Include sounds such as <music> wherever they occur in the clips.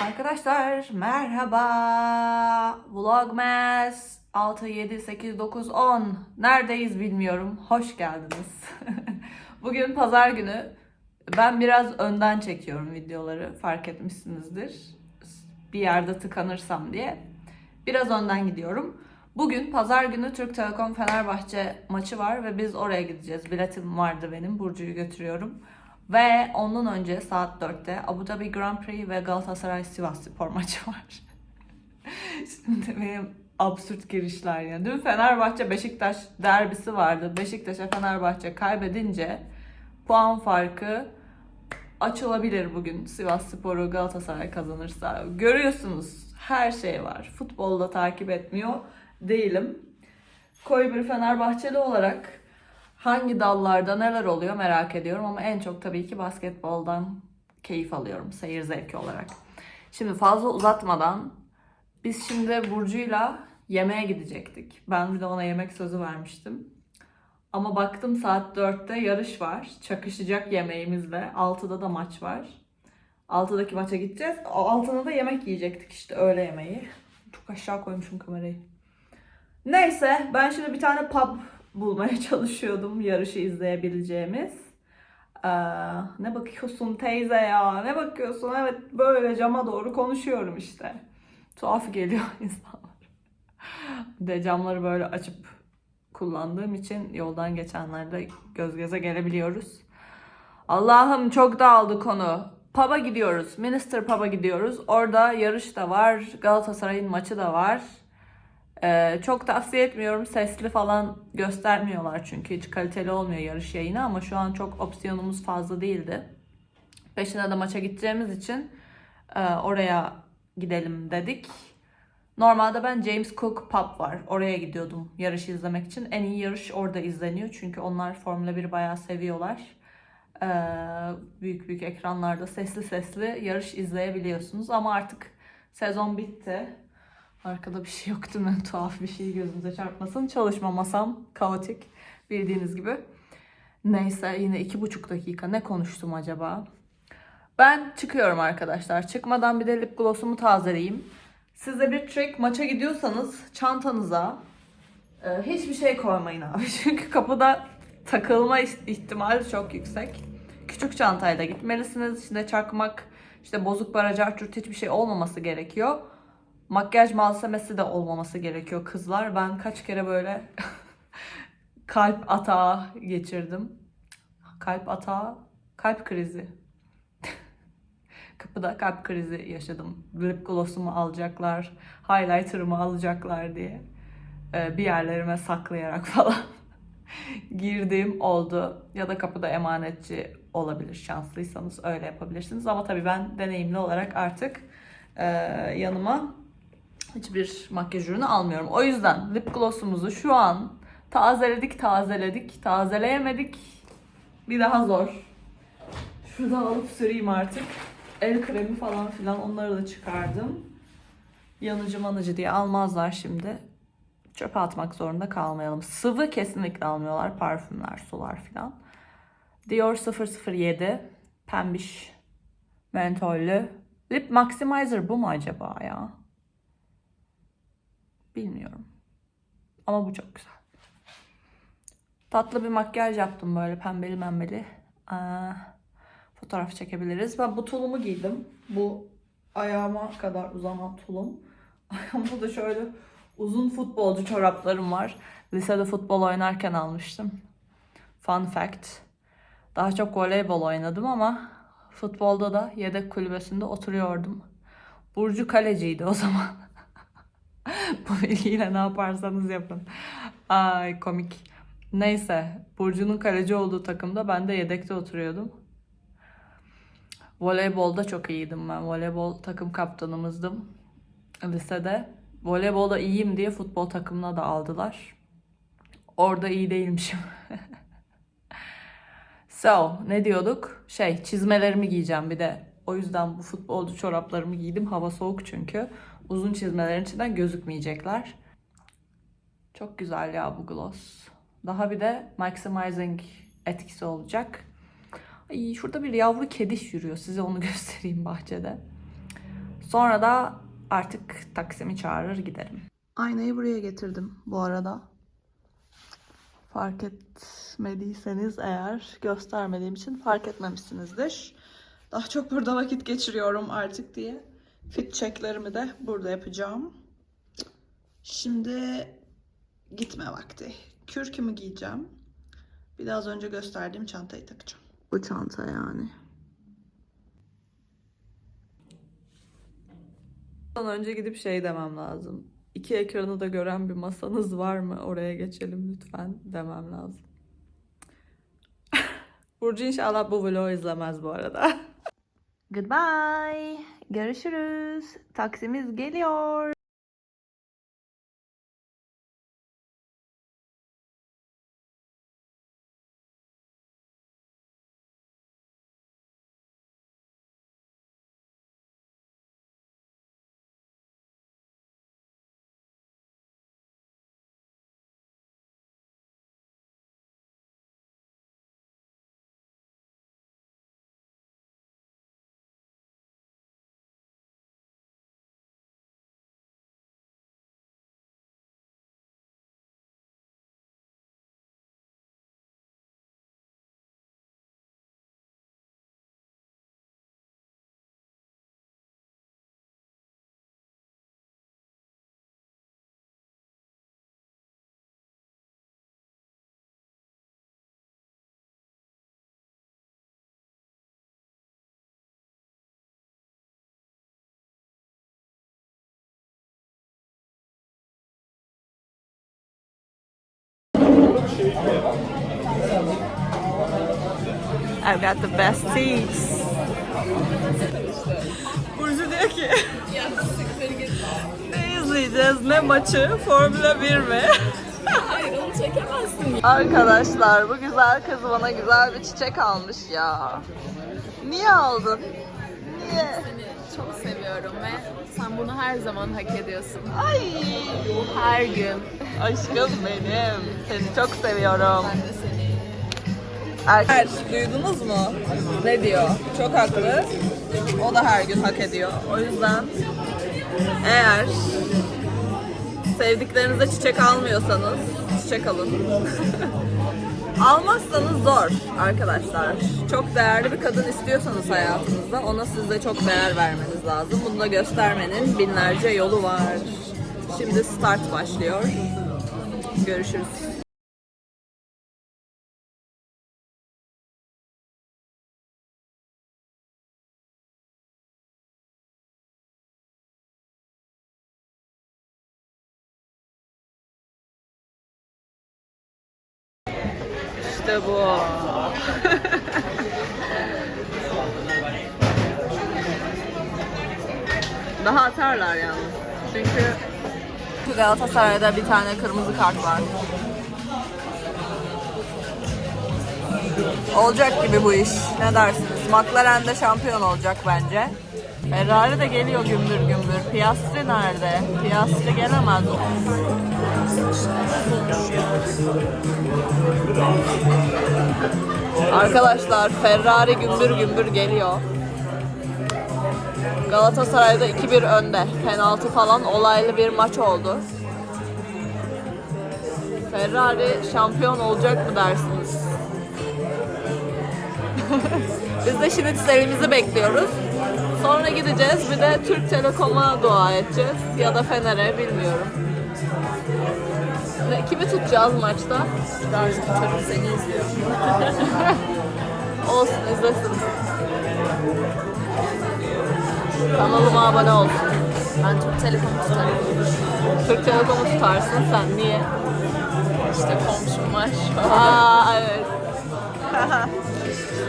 Arkadaşlar merhaba. Vlogmas 6, 7, 8, 9, 10. Neredeyiz bilmiyorum. Hoş geldiniz. <laughs> Bugün pazar günü. Ben biraz önden çekiyorum videoları. Fark etmişsinizdir. Bir yerde tıkanırsam diye. Biraz önden gidiyorum. Bugün pazar günü Türk Telekom Fenerbahçe maçı var ve biz oraya gideceğiz. Biletim vardı benim. Burcu'yu götürüyorum. Ve ondan önce saat 4'te Abu Dhabi Grand Prix ve Galatasaray Sivas Spor maçı var. Şimdi benim absürt girişler ya. Dün Fenerbahçe Beşiktaş derbisi vardı. Beşiktaş'a Fenerbahçe kaybedince puan farkı açılabilir bugün. Sivas Spor'u Galatasaray kazanırsa. Görüyorsunuz her şey var. Futbolda takip etmiyor değilim. Koyu bir Fenerbahçeli olarak hangi dallarda neler oluyor merak ediyorum ama en çok tabii ki basketboldan keyif alıyorum seyir zevki olarak. Şimdi fazla uzatmadan biz şimdi Burcu'yla yemeğe gidecektik. Ben bir de ona yemek sözü vermiştim. Ama baktım saat 4'te yarış var. Çakışacak yemeğimizle. 6'da da maç var. 6'daki maça gideceğiz. 6'da da yemek yiyecektik işte öğle yemeği. Çok aşağı koymuşum kamerayı. Neyse ben şimdi bir tane pub bulmaya <laughs> çalışıyordum yarışı izleyebileceğimiz. Ee, ne bakıyorsun teyze ya ne bakıyorsun evet böyle cama doğru konuşuyorum işte. Tuhaf geliyor <laughs> insanlar. De camları böyle açıp kullandığım için yoldan geçenlerde göz göze gelebiliyoruz. Allah'ım çok dağıldı konu. Pub'a gidiyoruz. Minister Pub'a gidiyoruz. Orada yarış da var. Galatasaray'ın maçı da var. Ee, çok tavsiye etmiyorum. Sesli falan göstermiyorlar çünkü hiç kaliteli olmuyor yarış yayını ama şu an çok opsiyonumuz fazla değildi. Peşine de maça gideceğimiz için e, oraya gidelim dedik. Normalde ben James Cook Pub var. Oraya gidiyordum yarış izlemek için. En iyi yarış orada izleniyor. Çünkü onlar Formula 1'i bayağı seviyorlar. Ee, büyük büyük ekranlarda sesli sesli yarış izleyebiliyorsunuz. Ama artık sezon bitti. Arkada bir şey yok değil mi? <laughs> Tuhaf bir şey gözünüze çarpmasın. Çalışma masam kaotik bildiğiniz gibi. Neyse yine iki buçuk dakika ne konuştum acaba? Ben çıkıyorum arkadaşlar. Çıkmadan bir de lip gloss'umu tazeleyeyim. Size bir trick maça gidiyorsanız çantanıza e, hiçbir şey koymayın abi. <laughs> Çünkü kapıda takılma ihtimali çok yüksek. Küçük çantayla gitmelisiniz. İçinde çakmak, işte bozuk para, çurt hiçbir şey olmaması gerekiyor. Makyaj malzemesi de olmaması gerekiyor kızlar. Ben kaç kere böyle <laughs> kalp atağı geçirdim. Kalp atağı, kalp krizi. <laughs> Kapıda kalp krizi yaşadım. Lip gloss'umu alacaklar, highlighter'ımı alacaklar diye. Ee, bir yerlerime saklayarak <laughs> falan girdiğim oldu. Ya da kapıda emanetçi olabilir şanslıysanız öyle yapabilirsiniz. Ama tabii ben deneyimli olarak artık e, yanıma hiçbir makyaj ürünü almıyorum. O yüzden lip gloss'umuzu şu an tazeledik, tazeledik, tazeleyemedik. Bir daha zor. Şuradan alıp süreyim artık. El kremi falan filan onları da çıkardım. Yanıcı manıcı diye almazlar şimdi. Çöpe atmak zorunda kalmayalım. Sıvı kesinlikle almıyorlar. Parfümler, sular filan. Dior 007 pembiş mentollü. Lip Maximizer bu mu acaba ya? Bilmiyorum. Ama bu çok güzel. Tatlı bir makyaj yaptım böyle pembeli membeli. Aa, fotoğraf çekebiliriz. Ben bu tulumu giydim. Bu ayağıma kadar uzanan tulum. <laughs> Ayağımda da şöyle uzun futbolcu çoraplarım var. Lisede futbol oynarken almıştım. Fun fact. Daha çok voleybol oynadım ama futbolda da yedek kulübesinde oturuyordum. Burcu kaleciydi o zaman. <laughs> <laughs> Bu bilgiyle ne yaparsanız yapın. Ay komik. Neyse. Burcu'nun kaleci olduğu takımda ben de yedekte oturuyordum. Voleybolda çok iyiydim ben. Voleybol takım kaptanımızdım lisede. Voleybolda iyiyim diye futbol takımına da aldılar. Orada iyi değilmişim. <laughs> so, ne diyorduk? Şey, çizmelerimi giyeceğim bir de. O yüzden bu futbolcu çoraplarımı giydim. Hava soğuk çünkü. Uzun çizmelerin içinden gözükmeyecekler. Çok güzel ya bu gloss. Daha bir de maximizing etkisi olacak. Ay, şurada bir yavru kedi yürüyor. Size onu <laughs> göstereyim bahçede. Sonra da artık taksimi çağırır giderim. Aynayı buraya getirdim bu arada. Fark etmediyseniz eğer göstermediğim için fark etmemişsinizdir. Daha çok burada vakit geçiriyorum artık diye. Fit checklerimi de burada yapacağım. Şimdi gitme vakti. Kürkümü giyeceğim. Bir de az önce gösterdiğim çantayı takacağım. Bu çanta yani. Ondan önce gidip şey demem lazım. İki ekranı da gören bir masanız var mı? Oraya geçelim lütfen demem lazım. <laughs> Burcu inşallah bu vlogu izlemez bu arada. <laughs> Goodbye. Görüşürüz. Taksimiz geliyor. I've got the best seats. Burcu diyor ki ne izleyeceğiz ne maçı Formula 1 mi? Hayır onu çekemezsin. Arkadaşlar bu güzel kız bana güzel bir çiçek almış ya. Niye aldın? Niye? Çok seviyorum ve sen bunu her zaman hak ediyorsun. Ay Her gün. aşkım benim. Seni çok seviyorum. Ben de seni. Erker duydunuz mu? Ne diyor? Çok haklı. O da her gün hak ediyor. O yüzden eğer sevdiklerinize çiçek almıyorsanız çiçek alın. <laughs> Almazsanız zor arkadaşlar. Çok değerli bir kadın istiyorsanız hayatınızda ona siz de çok değer vermeniz lazım. Bunu da göstermenin binlerce yolu var. Şimdi start başlıyor. Görüşürüz. İşte bu. <laughs> Daha atarlar yalnız. Çünkü Galatasaray'da bir tane kırmızı kart var. Olacak gibi bu iş. Ne dersiniz? McLaren şampiyon olacak bence. Ferrari de geliyor gümbür gümbür. Piastri nerede? Piastri gelemez. Arkadaşlar Ferrari gümbür gümbür geliyor. Galatasaray'da 2-1 önde. Penaltı falan olaylı bir maç oldu. Ferrari şampiyon olacak mı dersiniz? <laughs> Biz de şimdi serimizi bekliyoruz. Sonra gideceğiz. Bir de Türk Telekom'a dua edeceğiz. Ya da Fener'e bilmiyorum. Ne, kimi tutacağız maçta? Çocuk seni izliyor. Olsun izlesin. Kanalıma abone olsun. Ben Türk Telekom tutarım. Türk Telekom'u tutarsın sen. Niye? İşte komşum var şu an. Aa evet.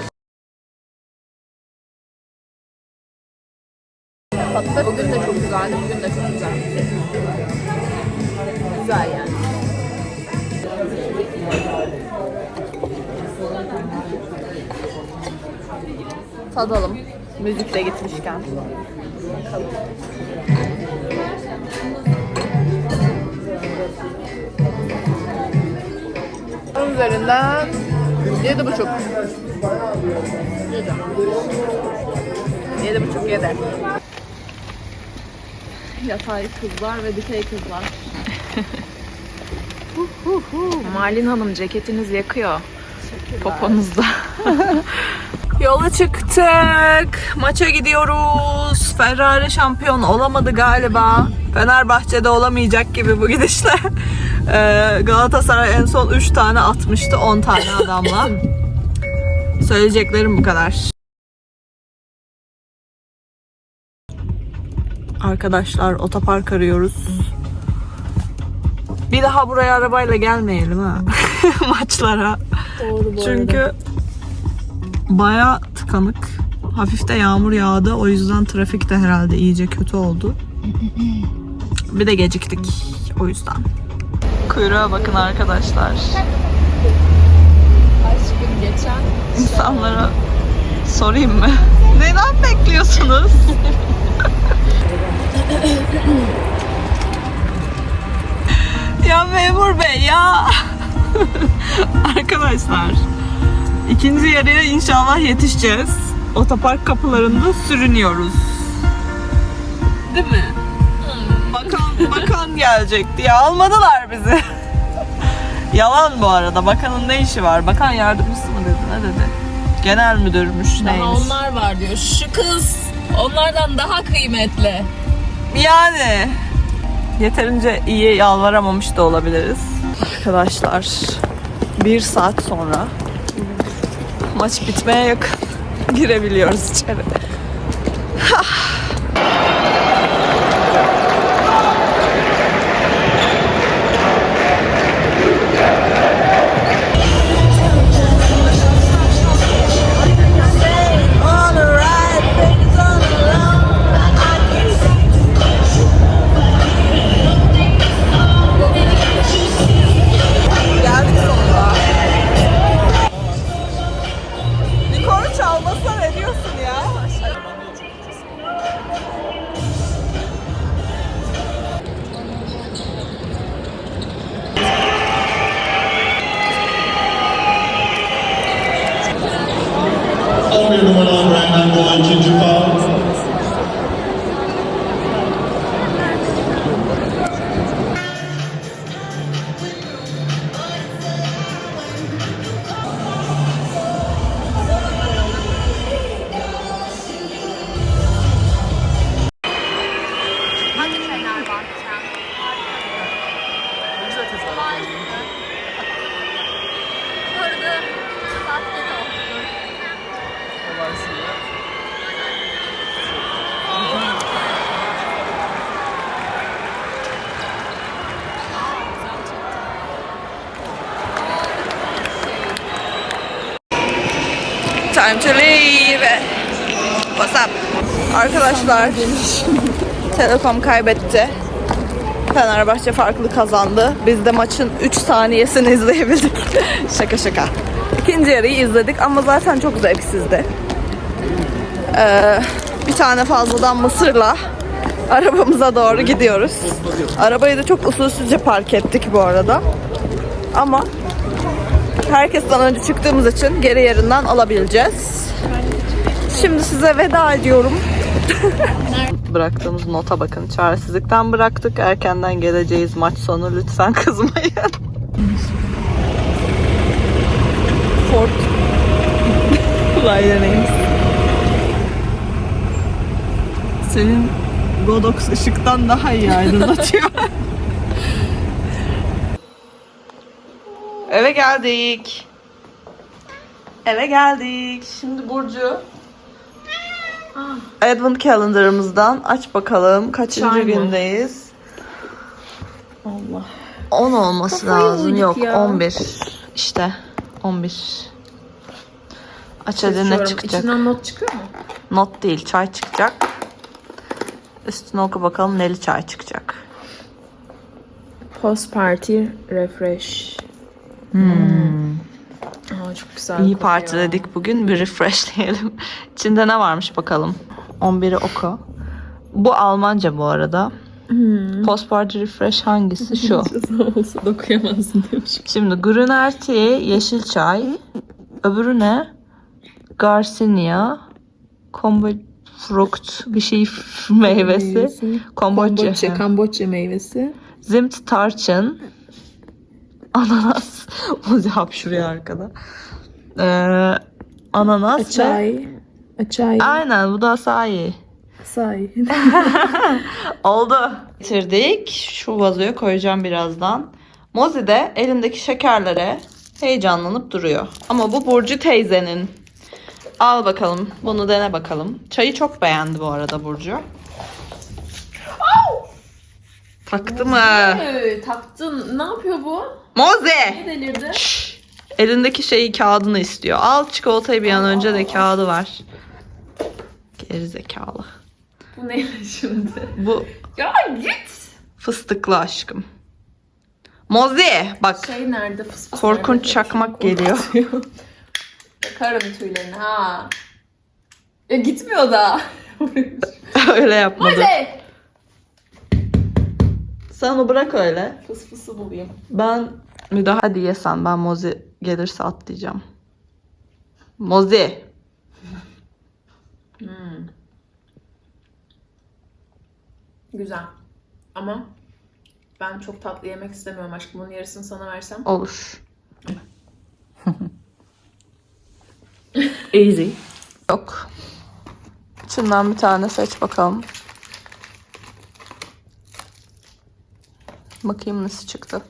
<laughs> Bugün de çok güzeldi, bugün de çok güzel. Güzel yani. Tadalım. Müzikle gitmişken. Bunun üzerinden yedi buçuk. Yedi buçuk yedi. Yatay kızlar ve dikey kızlar. Malin Hanım ceketiniz yakıyor. Poponuzda. <laughs> Yola çıktık. Maça gidiyoruz. Ferrari şampiyon olamadı galiba. Fenerbahçe'de olamayacak gibi bu gidişle. <laughs> Ee, Galatasaray en son 3 tane atmıştı 10 tane adamla. <laughs> Söyleyeceklerim bu kadar. Arkadaşlar otopark arıyoruz. Bir daha buraya arabayla gelmeyelim ha. <laughs> Maçlara. Doğru bu Çünkü baya tıkanık. Hafif de yağmur yağdı. O yüzden trafik de herhalde iyice kötü oldu. Bir de geciktik. O yüzden. Kuyruğa bakın arkadaşlar. Aşkım geçen İnsanlara sorayım mı? <laughs> Neden bekliyorsunuz? <laughs> ya. <laughs> Arkadaşlar ikinci yarıya inşallah yetişeceğiz. Otopark kapılarında sürünüyoruz. Değil mi? Bakan, bakan gelecekti ya almadılar bizi. <laughs> Yalan bu arada. Bakanın ne işi var? Bakan yardımcısı mı dedi? Ne dedi? Genel müdürmüş daha neymiş? onlar var diyor. Şu kız onlardan daha kıymetli. Yani yeterince iyi yalvaramamış da olabiliriz. Arkadaşlar bir saat sonra maç bitmeye yakın girebiliyoruz içeri. Arkadaşlar Telekom kaybetti. Fenerbahçe farklı kazandı. Biz de maçın 3 saniyesini izleyebildik. <laughs> şaka şaka. İkinci yarıyı izledik ama zaten çok zevksizdi. Ee, bir tane fazladan mısırla arabamıza doğru gidiyoruz. Arabayı da çok usulsüzce park ettik bu arada. Ama herkesten önce çıktığımız için geri yerinden alabileceğiz. Şimdi size veda ediyorum. <laughs> Bıraktığımız nota bakın. Çaresizlikten bıraktık. Erkenden geleceğiz maç sonu. Lütfen <laughs> kızmayın. Ford. <laughs> Rider'ıyız. Senin Godox ışıktan daha iyi aydınlatıyor. Eve geldik. Eve geldik. Şimdi Burcu Advent calendar'ımızdan aç bakalım. Kaçıncı Çay mı? gündeyiz? Allah. 10 olması Kafayı lazım. Yok ya. 11. İşte 11. Aç hadi ne çıkacak? İçinden not çıkıyor mu? Not değil çay çıkacak. Üstüne oku bakalım neli çay çıkacak. Post party refresh. Hmm. Aa, çok güzel. İyi kokuyor. partiledik bugün. Bir refreshleyelim. İçinde ne varmış bakalım. 11'i oku. Bu Almanca bu arada. Post party refresh hangisi? Şu. <laughs> olsa da okuyamazsın demiş. Şimdi Gruner Tea, yeşil çay. Öbürü ne? Garcinia. Combo frukt bir şey <laughs> meyvesi. Komboçya. Kamboçya, meyvesi. Zimt tarçın. <laughs> Ananas. Muzi hapşuruyor arkada. Ee, ananas ve... Açay. Aynen bu da sahi. Say. <laughs> Oldu. Bitirdik. Şu vazoya koyacağım birazdan. Mozi de elindeki şekerlere heyecanlanıp duruyor. Ama bu Burcu teyzenin. Al bakalım. Bunu dene bakalım. Çayı çok beğendi bu arada Burcu. Taktı mı? Evet, taktın. Ne yapıyor bu? Mozi! Ne delirdi? Şşş! Elindeki şeyi kağıdını istiyor. Al çikolatayı bir an önce de kağıdı var. Gerizekalı. Bu ne şimdi? Bu Ya git. fıstıklı aşkım. Mozi bak Şey nerede? Fıs fıs korkunç nerede? çakmak geliyor. Karın tüylerini ha. Ya gitmiyor da. <laughs> öyle yapmadı. Hadi. Sen onu bırak öyle. Fıs fısı bulayım. Ben müdahale hadi yesen ben Mozi gelirse atlayacağım. Mozi. Hmm. Güzel. Ama ben çok tatlı yemek istemiyorum aşkım. Bunun yarısını sana versem. Olur. <laughs> Easy. Yok. İçinden bir tane seç bakalım. Bakayım nasıl çıktı.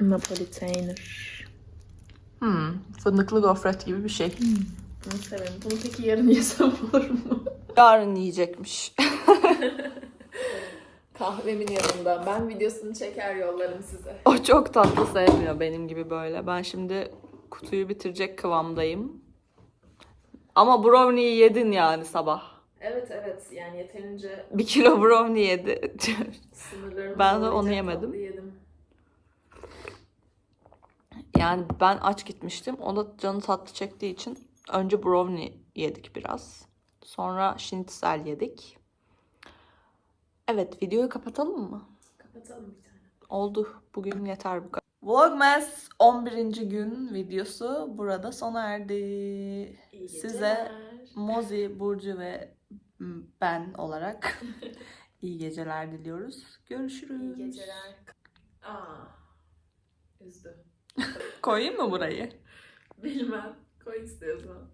Napolitainer. Hmm, fındıklı gofret gibi bir şey. Bunu severim. Bunu peki yarın yesem <laughs> olur mu? Yarın yiyecekmiş. <laughs> Kahvemin yanında. Ben videosunu çeker yollarım size. o çok tatlı sevmiyor benim gibi böyle. Ben şimdi kutuyu bitirecek kıvamdayım. Ama brownie'yi yedin yani sabah. Evet evet yani yeterince Bir kilo brownie yedi. <laughs> Ben de onu yemedim. yedim. yani ben aç gitmiştim. O da canı tatlı çektiği için önce brownie yedik biraz. Sonra schnitzel yedik. Evet videoyu kapatalım mı? Kapatalım bir tane. Oldu. Bugün yeter bu kadar. Vlogmas 11. gün videosu burada sona erdi. İyi Size. Mozi, Burcu ve ben olarak <laughs> iyi geceler diliyoruz. Görüşürüz. İyi geceler. Aa. Üzdü. <laughs> Koyayım mı burayı? Bilmem. Koy istiyorsan.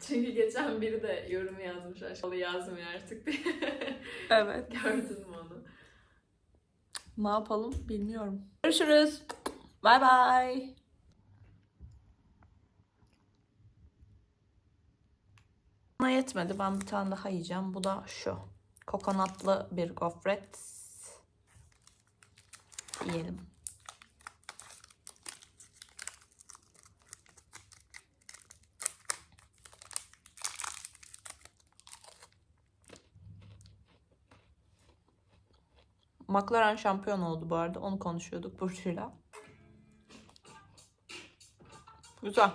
Çünkü geçen biri de yorum yazmış aşağıda yazmıyor artık diye. Evet. <laughs> Gördün mü onu? Ne yapalım bilmiyorum. Görüşürüz. Bay bay. Bana yetmedi. Ben bir tane daha yiyeceğim. Bu da şu. Kokonatlı bir gofret. Yiyelim. McLaren şampiyon oldu bu arada. Onu konuşuyorduk Burcu'yla. Güzel.